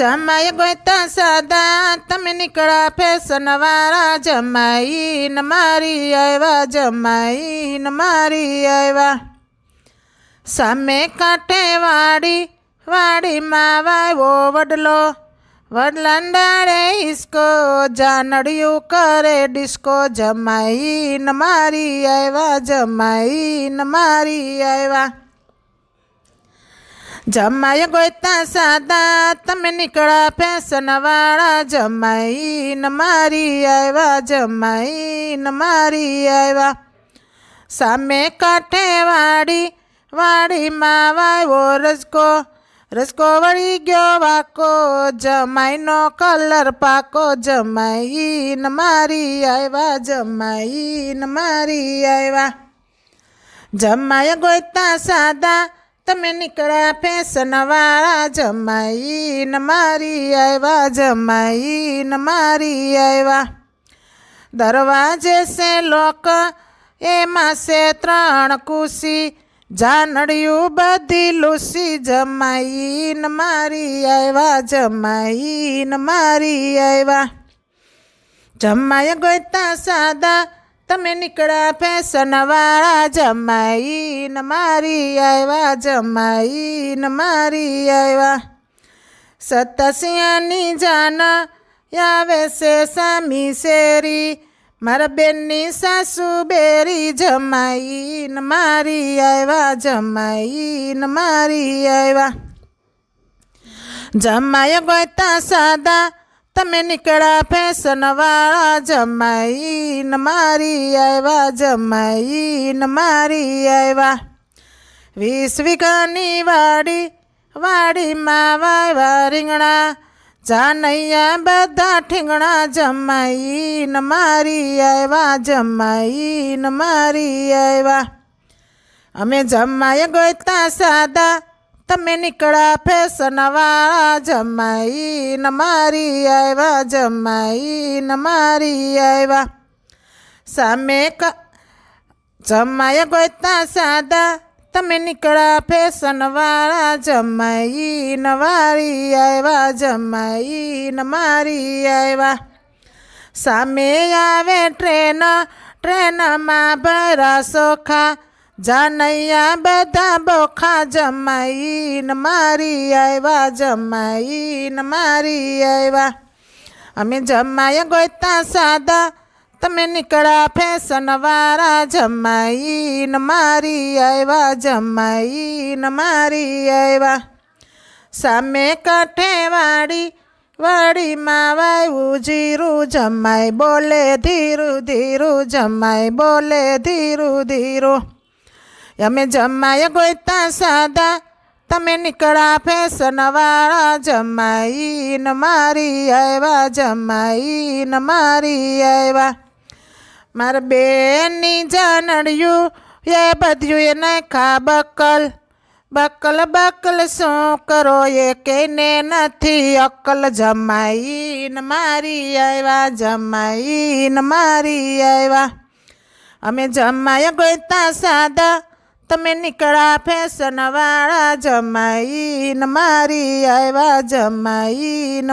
જમાઈ ગોતા સાદા તમે નીકળ્યા ફેશન વાળા જમાઈ ન મારી આવ્યા જમાઈ ન મારી આવ્યા સામે કાંઠે વાડી વાડીમાં વાવ્યો વડલો વડલાંડાળે હિસકો જાનડિયું કરે ડિસ્કો જમાઈ ન મારી આવ્યા જમાઈ ન મારી આવ્યા જમાય ગોતા સાદા, તમે નીકળ્યા ફેશનવાળા જમાઈન મારી આવ્યા જમાઈન મારી આવ્યા સામે કાંઠે વાડી, વાડીમાં વાવ્યો રસકો રસકો વળી ગયો વાકો, જમાઈનો કલર પાકો, જમાઈન મારી આવ્યા જમાઈન મારી આવ્યા જમાય ગોતા સાદા તમે નીકળ્યા ફેશનવાળા વાળા મારી આવ્યા જમાઈ મારી આવ્યા દરવાજે સે લોક, એમાં સે ત્રણ કુશી જાનડિયું બધી લુસી જમાઈન, મારી આવ્યા જમાઈ મારી આવ્યા જમાય ગોતા સાદા તમે નીકળ્યા ફેશનવાળા જમાઈન, મારી આવ્યા જમાઈન, મારી આવ્યા સતસિયાની જાન આવે છે સામી શેરી, મારા બેનની સાસુ બેરી, જમાઈન, મારી આવ્યા જમાઈન, મારી આવ્યા જમાય ગોતા સાદા તમે નીકળ્યા ફેશનવાળા જમાઈન, મારી આવ્યા જમાઈન, મારી આવ્યા વીસ વીઘાની વાડી, વાડીમાં વાવ્યા રીંગણા. જાનૈયા બધા ઠીંગણા, જમાઈન, મારી આવ્યા જમાઈન, મારી આવ્યા અમે જમાય ગોતા સાદા તમે નીકળ્યા ફેશનવાળા જમાઈ ન મારી આવ્યા જમાઈ ન મારી આવ્યા. સામે ક જમાય ગોતા સાદા. તમે નીકળ્યા ફેશનવાળા જમાઈ ન વારી આવ્યા જમાઈ ન મારી આવ્યા. સામે આવે ટ્રેન, ટ્રેનમાં ભરા સોખા જાનૈયા બધા બોખા જમાઈન, મારી આવ્યા જમાઈન, મારી આવ્યા અમે જમાય ગોતા સાદા, તમે નીકળ્યા ફેશન વાળા જમાઈ મારી આવ્યા જમાઈન, મારી આવ્યા સામે કાંઠે વાડી વાડીમાં વાવ્યું જીરું, જમાઈ બોલે ધીરું ધીરું, જમાઈ બોલે ધીરું ધીરું. અમે જમાય ગોતા સાદા. તમે નીકળ્યા ફેશન વાળા. જમાઈ ન મારી આવ્યા જમાઈ ન મારી આવ્યા મારા બેનની જાનડિયું, એ બધું એ નાખા બકલ. બકલ બકલ, શું કરો એ કઈને નથી અકલ જમાઈ ન મારી આવ્યા જમાઈ ન મારી આવ્યા અમે જમાય ગોતા સાદા. તમે નીકળ્યા ફેશનવાળા જમાઈન મારી આવ્યા જમાઈ ન